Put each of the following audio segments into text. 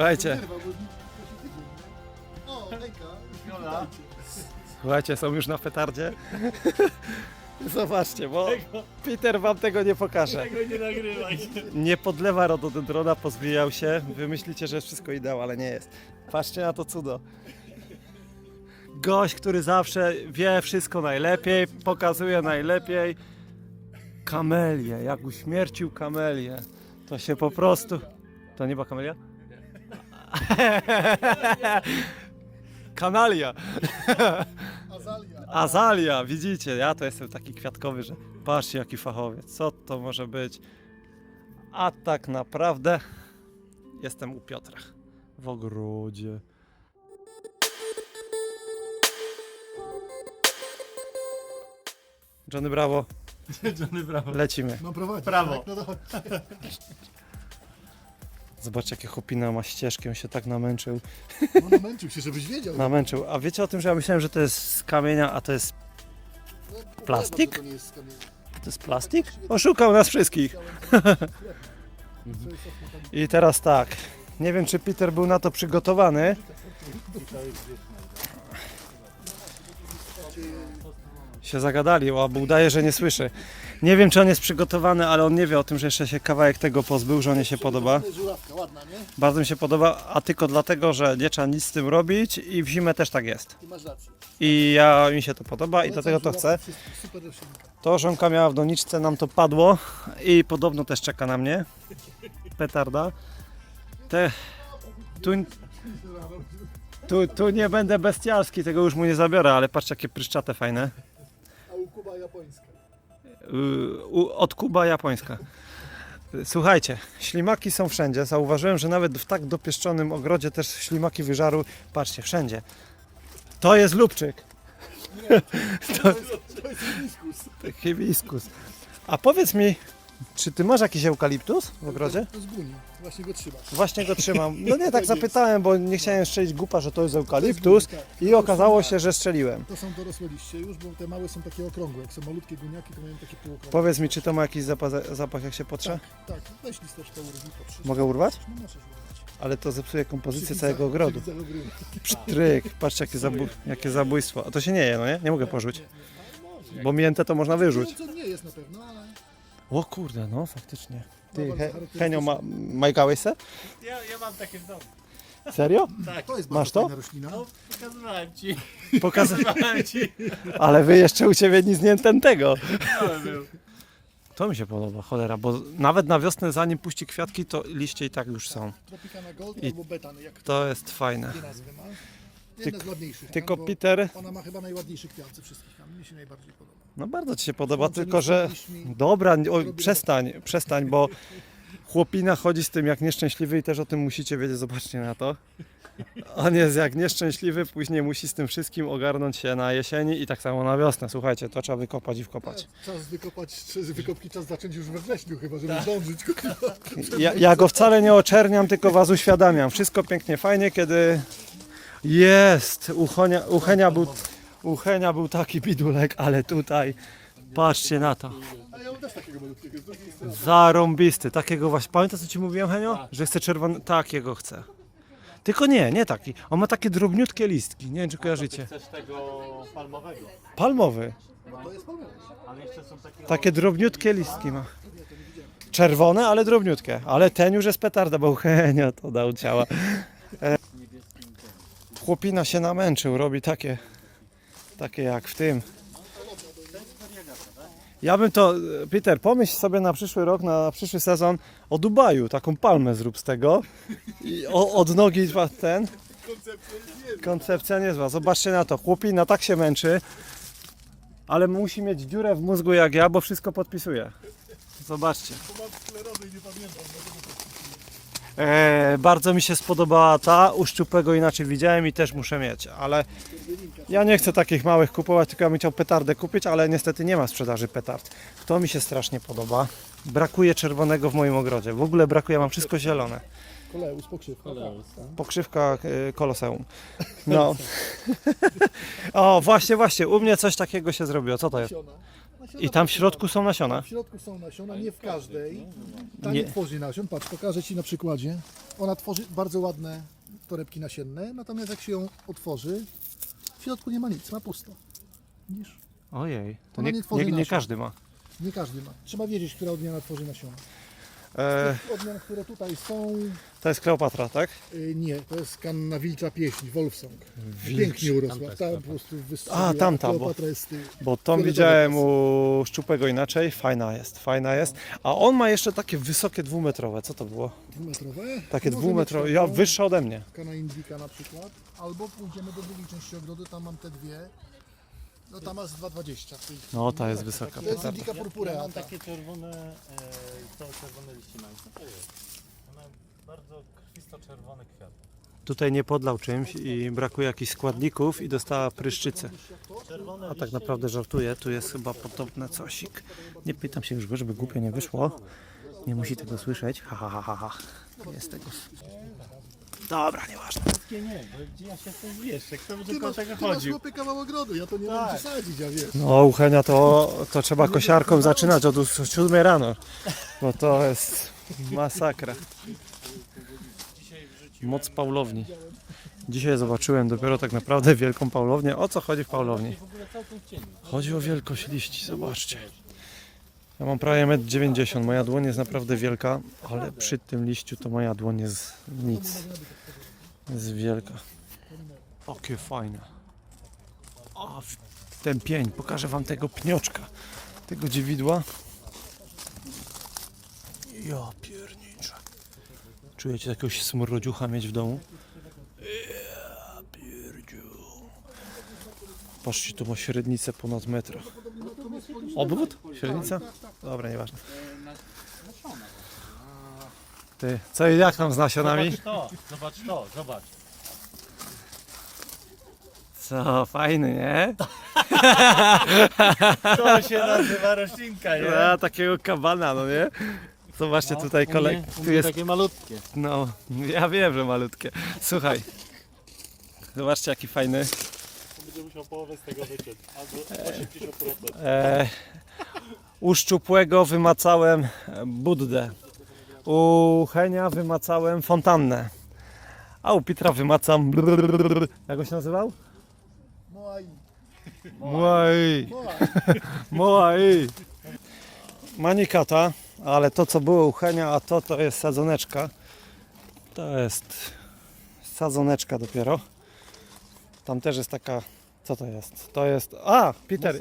Słuchajcie? O, hejka, Jola. słuchajcie, są już na petardzie. Zobaczcie, bo Peter wam tego nie pokaże. Tego nie nagrywaj. Nie podlewa rododendrona, pozwijał się. Wy myślicie, że jest wszystko ideał, ale nie jest. Patrzcie na to cudo. Gość, który zawsze wie wszystko najlepiej, pokazuje najlepiej. Kamelię, jak uśmiercił kamelię. To się po prostu... To nie była kamelia? Kanalia. Azalia. Azalia, widzicie, ja to jestem taki kwiatkowy, że patrzcie jaki fachowiec, co to może być. A tak naprawdę jestem u Piotra w ogrodzie. Johnny Brawo, Johnny brawo. lecimy. Mam prowadzić, Brawo. Tak? No to chodź. Zobaczcie jakie chłopina ma ścieżki, on się tak namęczył. No namęczył się, żebyś wiedział. Namęczył. A wiecie o tym, że ja myślałem, że to jest z kamienia, a to jest, No, Plastik? To nie jest z kamienia. to jest plastik? Oszukał nas wszystkich. I teraz tak, nie wiem czy Peter był na to przygotowany. Się zagadali, bo udaje, że nie słyszy. Nie wiem czy on jest przygotowany, ale on nie wie o tym, że jeszcze się kawałek tego pozbył, żonie się podoba. Żurawka, ładna, nie? Bardzo mi się podoba, a tylko dlatego, że nie trzeba nic z tym robić i w zimę też tak jest. I ja mi się to podoba i dlatego to chcę. To żonka miała w doniczce, nam to padło i podobno też czeka na mnie. Petarda. Te, tu, tu, tu nie będę bestialski, tego już mu nie zabiorę, ale patrzcie jakie pryszczate fajne. Kuba japońska. U- Od Kuba japońska. Słuchajcie, ślimaki są wszędzie. Zauważyłem, że nawet w tak dopieszczonym ogrodzie też ślimaki wyżaru. Patrzcie, wszędzie. To jest lubczyk. To jest hibiskus. Hibiskus. A powiedz mi, czy ty masz jakiś eukaliptus w ogrodzie? To z guni. Właśnie go trzymasz. Właśnie go trzymam. No nie, tak jest. zapytałem, bo nie chciałem strzelić głupa, że to jest eukaliptus Tak. i okazało się, że strzeliłem. To są dorosłe liście już, bo te małe są takie okrągłe. Jak są malutkie guniaki, to mają takie półokrągłe. Powiedz mi, czy to ma jakiś zapach, zapach jak się potrze? Tak, weź listeczkę urwij, potrzysz. Mogę urwać? No możesz urwać. Ale to zepsuje kompozycję całego ogrodu. przy widzach ogrywu. Psztryk, patrzcie jakie, zabój, jakie zabójstwo. A to się nie je, no nie? Nie mogę porzuć. Bo miętę to można wyrzuć. Co nie jest na pewno, ale... O kurde, no faktycznie. Ty, bardzo he. Henio, ma, majgałeś se? Ja, ja mam takie w domu. Serio? Tak. To jest Masz to? fajna roślina. No, pokazywałem ci. Pokaz... Pokazywałem ci. Ale wy jeszcze u ciebie nic nie ten tego. Mały był. To mi się podoba, cholera, bo nawet na wiosnę zanim puści kwiatki, to liście i tak już są. Tropicana Gold I- albo Betan, jak To jest fajne. dwie nazwy ma. Jedna z ładniejszych. Tylko tam, bo Peter, Ona ma chyba najładniejszy kwiat ze wszystkich tam. Mi się najbardziej podoba. No bardzo ci się podoba, tylko że... Dobra, o, przestań, przestań, bo chłopina chodzi z tym jak nieszczęśliwy i też o tym musicie wiedzieć, zobaczcie na to. On jest jak nieszczęśliwy, później musi z tym wszystkim ogarnąć się na jesieni i tak samo na wiosnę. Słuchajcie, to trzeba wykopać i wkopać. Czas wykopać, wykopki czas zacząć już we wrześniu chyba, żeby Tak. zdążyć. Ja, ja go wcale nie oczerniam, tylko was uświadamiam. Wszystko pięknie, fajnie, kiedy jest. Uchonia, uchenia, był, uchenia był taki bidulek, ale tutaj patrzcie na to. A ja mam też takiego malutkiego z drugiej strony. Zarąbisty, takiego właśnie. Pamiętasz co ci mówiłem, Henio? Że chcę czerwony. Takiego chcę. Tylko nie, nie taki. On ma takie drobniutkie listki. Nie wiem, czy kojarzycie. Chcesz tego palmowego. Palmowy. To jest pomysł. Ale jeszcze są takie... Takie drobniutkie listki ma. Czerwone, ale drobniutkie. Ale ten już jest petarda, bo Henio to dał ciała. E, Chłopina się namęczył, robi takie, takie jak w tym. Ja bym to, Peter, pomyśl sobie na przyszły rok, na przyszły sezon o Dubaju, taką palmę zrób z tego. I o, od nogi ten. Koncepcja niezła. Zobaczcie na to. Chłopina tak się męczy, ale musi mieć dziurę w mózgu jak ja, bo wszystko podpisuje. Zobaczcie. Mam i nie pamiętam. E, bardzo mi się spodobała ta, u szczupłego inaczej widziałem i też muszę mieć, ale ja nie chcę takich małych kupować, tylko ja bym chciał petardę kupić, ale niestety nie ma sprzedaży petard. To mi się strasznie podoba. Brakuje czerwonego w moim ogrodzie. W ogóle brakuje, mam wszystko zielone. Koleus, pokrzywka. Pokrzywka e, koloseum. No. o, właśnie, właśnie, u mnie coś takiego się zrobiło. Co to jest? Siona. Nasiona I tam w środku są nasiona. W środku są nasiona, nie w każdej. Ta Nie. nie tworzy nasion. Patrz, pokażę Ci na przykładzie. Ona tworzy bardzo ładne torebki nasienne, natomiast jak się ją otworzy, w środku nie ma nic, ma pusto. Widzisz? Ojej, to Ona nie, nie tworzy nie, nie nasion. każdy ma. Nie każdy ma. Trzeba wiedzieć, która odmiana tworzy nasiona. E, Odmian, które tutaj są, to jest Kleopatra, tak? y, nie, to jest kanna wilcza pieśń, Wolfsong. Pięknie urosła. Jest Ta po Kleopatra. prostu wystrzeliła. A, tamta, bo- Kleopatra jest. Bo tą widziałem u szczupłego inaczej, fajna jest, fajna jest. A on ma jeszcze takie wysokie dwumetrowe, co to było? Dwumetrowe. Takie Może dwumetrowe, mieć ja taką wyższe ode mnie. Kana Indika na przykład. Albo pójdziemy do drugiej części ogrodu, tam mam te dwie. No tam masz 2,20 w tej chwili. No, ta jest wysoka. To jest petarda. Indica Ja purpurea. mam ta. takie czerwone, e, to czerwone liście mają. Co to jest? One bardzo krwisto-czerwone kwiaty. Tutaj nie podlał czymś i brakuje jakichś składników i dostała pryszczycę. Czerwone A tak naprawdę żartuję, tu jest chyba podobne cosik. Nie pytam się już go, żeby głupio nie wyszło. Nie musi tego słyszeć. Ha, ha, ha, ha, ha. Jest tego. Dobra, nieważne. liście nie, bo gdzie ja się tym wiesz, kto by Ty tylko masz, tego ty masz chodził. chłopie kawał ogrodu, ja to nie mam Tak. gdzie sadzić, ja wiesz. No, uchenia to, to trzeba kosiarką zaczynać od 7 rano. Bo to jest masakra. Moc Paulowni. Dzisiaj zobaczyłem dopiero tak naprawdę wielką Paulownię. O co chodzi w Paulowni? Chodzi o wielkość liści, zobaczcie. Ja mam prawie 1,90 m. Moja dłoń jest naprawdę wielka, ale przy tym liściu to moja dłoń jest nic. Jest wielka. Okie fajne. O, ten pień. Pokażę wam tego pnioczka. Tego dziewidła. Ja pierniczę. Czujecie jakiegoś smrodziucha mieć w domu? Ja pierdziu. Patrzcie, tu ma średnicę ponad metra. Obwód? Średnica? Dobra, nieważne. Ty, co i jak tam z nasionami? Zobacz to, zobacz to, zobacz. Co, fajny, nie? To się nazywa roślinka, nie? A, takiego kabana, no nie? Zobaczcie tutaj kolek. mnie- u Tu jest takie malutkie. No, ja wiem, że malutkie. Słuchaj. Zobaczcie jaki fajny. Będzie musiał połowę z tego wyciąć, albo 80%. E, u szczupłego wymacałem Buddę. U Henia wymacałem fontannę. A u Pitra wymacam. Jak on się nazywał? Moai. Moai. Moai. Manikata, ale to co było u Henia, a to to jest sadzoneczka. To jest sadzoneczka dopiero. Tam też jest taka. Co to jest? To jest. A, Peter.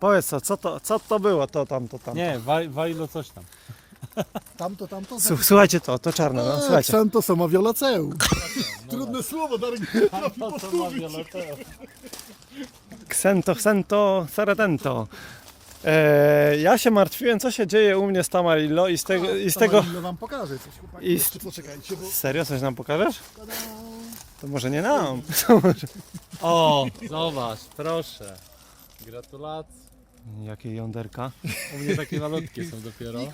Powiedz co, co to, co to było? To tam, to tam. Nie, wa- wajlo coś tam. Tamto, tamto. Słu- Słuchajcie to, to czarne, no, słuchajcie. Santo sama violaceu. Trudne słowo, Darek. To co ma. Ksento, ksento, saretento. E, ja się martwiłem, co się dzieje u mnie z Tamarillo i z, tego, i z tego... Wam pokażę coś, chłopaki. I- Jeszcze poczekajcie, bo... Serio, coś nam pokażesz? To może nie nam. O, zobacz, proszę. Gratulacje. Jakie jąderka. U mnie takie malutkie są dopiero. I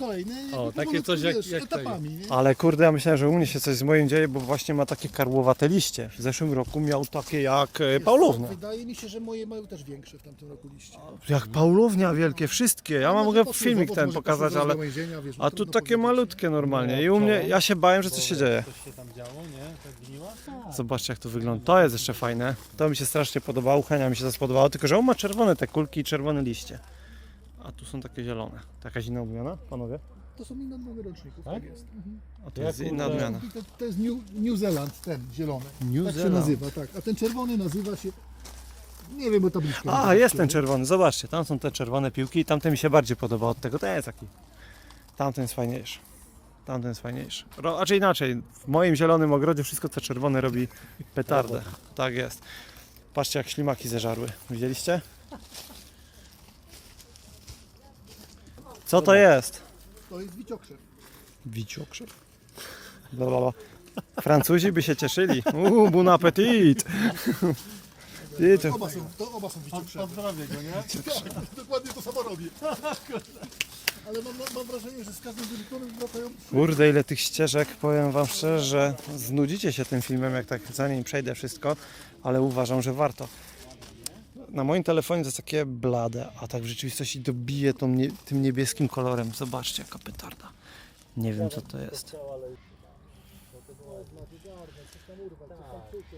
O, takie coś jak- wiesz, jak etapami, nie? Ale kurde, ja myślałem, że u mnie się coś z moim dzieje, bo właśnie ma takie karłowate liście. W zeszłym roku miał takie jak e, Paulownia. Wydaje mi się, że moje mają też większe w tamtym roku liście. Jak Paulownia wielkie, wszystkie. Ja mam mogę filmik ten pokazać, ale... A tu takie malutkie normalnie. I u mnie, ja się bałem, że coś się dzieje. Coś się tam działo, nie? Tak gniła? Zobaczcie jak to wygląda. To jest jeszcze fajne. To mi się strasznie podobało, Henia mi się to spodobało, tylko że on ma czerwone te kulki i czerwone liście. A tu są takie zielone. Jakaś inna odmiana, panowie? To są inne odmiany roczników, tak, Tak? jest. Mhm. A to Ja jest inna kurde- odmiana. To, to jest New, New Zealand, ten zielony. New tak się Zealand. nazywa, tak. A ten czerwony nazywa się... Nie wiem, bo tabliczka. A, jest ten czerwony, zobaczcie, tam są te czerwone piłki i tamten mi się bardziej podoba od tego, to jest taki. Tamten jest fajniejszy. Tamten jest fajniejszy. Ro, czy inaczej, w moim zielonym ogrodzie wszystko co czerwone robi petardę. Tak jest. Patrzcie jak ślimaki zeżarły. Widzieliście? Co to jest? To jest wiciokrzew. Wiciokrzew. Bla, bla, bla. Francuzi by się cieszyli. Uuu, bon appetit! Ty, to... Oba są, to oba są wiciokrzewy. Pozdrowię go, nie? Dokładnie to samo robię. Ale mam, mam wrażenie, że z każdym dyrektorem wracają Kurde, ile tych ścieżek, powiem wam szczerze, że znudzicie się tym filmem, jak tak za nim przejdę wszystko, ale uważam, że warto. Na moim telefonie to jest takie blade, a tak w rzeczywistości to bije tą nie, tym niebieskim kolorem. Zobaczcie jaka petarda. Nie wiem co to jest.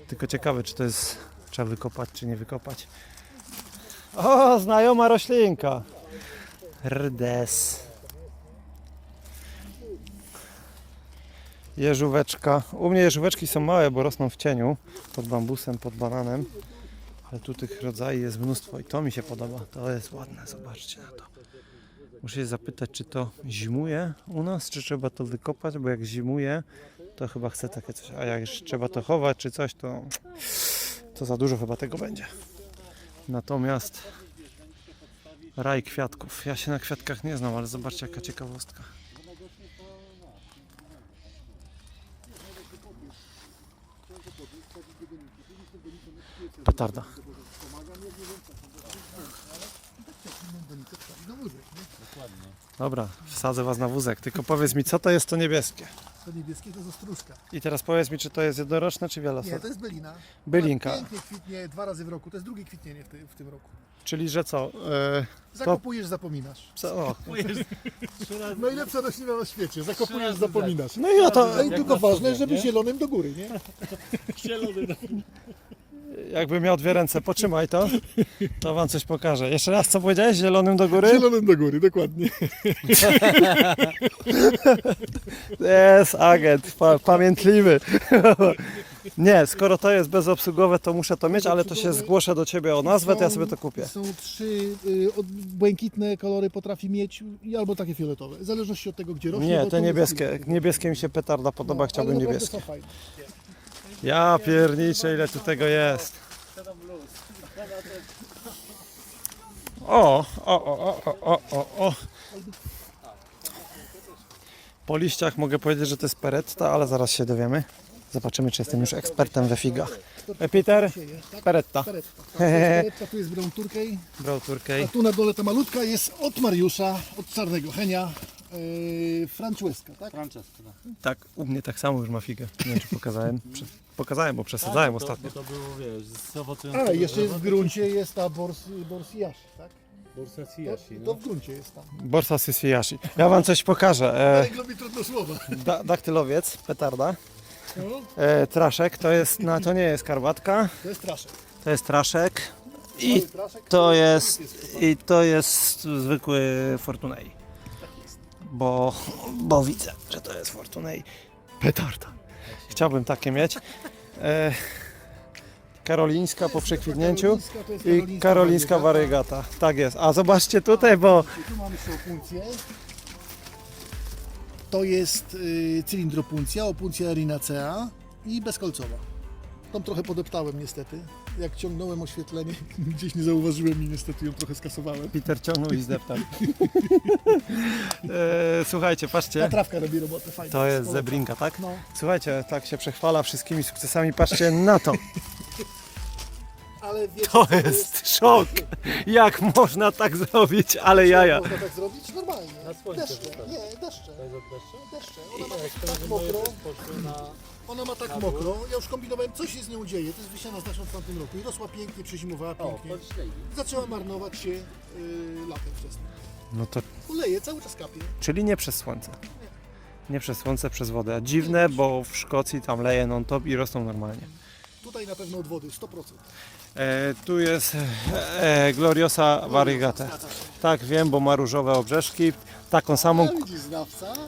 Tylko ciekawe czy to jest trzeba wykopać czy nie wykopać. O, znajoma roślinka. Rdes. Jeżóweczka. U mnie jeżóweczki są małe, bo rosną w cieniu. Pod bambusem, pod bananem. Ale tu tych rodzajów jest mnóstwo i to mi się podoba. To jest ładne, zobaczcie na to. Muszę się zapytać, czy to zimuje u nas, czy trzeba to wykopać, bo jak zimuje, to chyba chcę takie coś. A jak trzeba to chować, czy coś, to, to za dużo chyba tego będzie. Natomiast raj kwiatków. Ja się na kwiatkach nie znam, ale zobaczcie jaka ciekawostka. Petarda. Dokładnie. Dobra, wsadzę was na wózek. Tylko powiedz mi, co to jest to niebieskie? To niebieskie to jest ostróżka. I teraz powiedz mi, czy to jest jednoroczne, czy Nie, to jest bylina. Bylinka. Ona Pięknie kwitnie dwa razy w roku. To jest drugie kwitnienie w, ty, w tym roku. Czyli, że co? E, Zakopujesz, zapominasz. co o. Najlepsza roślina na świecie. Zakopujesz, razy zapominasz. No i o to, No i tylko ważne, żeby nie? zielonym do góry, nie? zielony. Jakby miał dwie ręce, potrzymaj to, to wam coś pokażę. Jeszcze raz, co powiedziałeś? Zielonym do góry? Zielonym do góry, dokładnie. Jest agent, pa pamiętliwy. Nie, skoro to jest bezobsługowe, to muszę to mieć, ale to się zgłoszę do ciebie o nazwę, to ja sobie to kupię. Są trzy y, od, błękitne kolory potrafi mieć i albo takie fioletowe. W zależności od tego, gdzie rośnie. Nie, bo te to niebieskie, niebieskie mi się petarda podoba, No, chciałbym ale naprawdę niebieskie. są fajne. Ja pierniczę, ile tu tego jest. O, o, o, o, o, o, o. Po liściach mogę powiedzieć, że to jest peretta, ale zaraz się dowiemy. Zobaczymy, czy jestem już ekspertem we figach. E, Peter, peretta. Peretta, tu jest brown turkey, Brał a turkej. tu na dole ta malutka jest od Mariusza, od czarnego Henia, yy, Francesca, tak? Francesco, tak. Tak, u mnie tak samo już ma figę. Nie wiem, czy pokazałem. Prze- Pokazałem, bo przesadzałem Tak, to, ostatnio. To, to było, wiesz, z owocującego A, jeszcze jest w drzewa. gruncie jest ta bors, Borsiashi, tak? Bursa To, Siyashi, to no. w gruncie jest tam. Borsa. Ja wam coś pokażę. E, Ale lubi trudno słowa. da, daktylowiec, petarda. No, E, traszek, to jest, no, to nie jest karbatka, to jest traszek. to jest traszek. I traszek, to jest, i to jest zwykły Fortunej. Bo, bo widzę, że to jest Fortunej. Petarda. Chciałbym takie mieć. E, karolińska po przekwitnięciu i karolińska warygata. Tak jest. A zobaczcie tutaj, bo Tu mamy opuncję. To jest y, cylindropuncja, opuncja erinacea i bezkolcowa. Tą trochę podeptałem niestety. Jak ciągnąłem oświetlenie, gdzieś nie zauważyłem i niestety ją trochę skasowałem. Peter ciągnął i zdeptał. E, słuchajcie, Ta patrzcie. trawka robi robotę fajnie. To jest zebrinka, tak? No, Słuchajcie, tak się przechwala wszystkimi sukcesami. Patrzcie na to. ale wiecie, To co jest szok. Jak można tak zrobić, ale jaja. Można tak zrobić normalnie. Na słońce Deszcze, wystarczy. nie, deszcze. To jest od deszczu? Deszcze. Ona ma to tak mokro. Ona ma tak mokro. Ja już kombinowałem, co się z nią dzieje. To jest wysiana z naszą w tamtym roku. I rosła pięknie, przezimowała O, pięknie. Zaczęła marnować się yy, latem wczesnym. No to, Uleje, cały czas kapie. czyli nie przez słońce. Nie przez słońce, przez wodę. A Dziwne, bo w Szkocji tam leje non-top i rosną normalnie. Tutaj na pewno od wody, 100%. E, tu jest e, Gloriosa Variegata. Tak, wiem, bo ma różowe obrzeżki. Taką samą,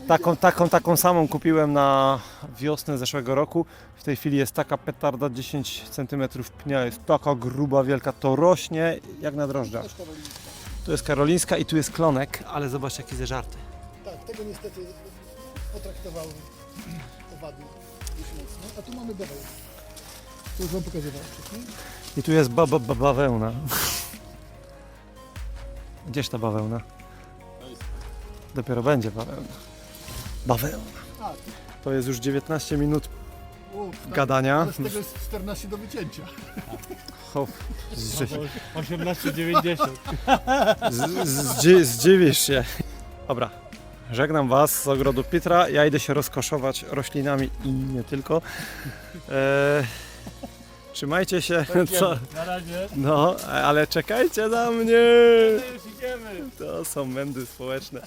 taką, taką, taką samą kupiłem na wiosnę zeszłego roku. W tej chwili jest taka petarda 10 cm pnia, jest taka gruba, wielka. To rośnie jak na drożdżach. Tu jest karolińska i tu jest klonek, ale zobacz jaki zeżarty. Tak, tego niestety potraktowały mocno. A tu mamy bawełnę. To już Wam pokazywałem wcześniej. I tu jest ba ba ba bawełna. Gdzież ta bawełna? Dopiero będzie bawełna. Bawełna. To jest już 19 minut tak, gadania. Ale z tego jest 14 do wycięcia. Ho, z, 18,90. z, zdzi, zdziwisz się. Dobra, żegnam Was z ogrodu Pietra. Ja idę się rozkoszować roślinami i nie tylko. E, Trzymajcie się. Co? Na razie. No, ale czekajcie na mnie. To są mędy społeczne.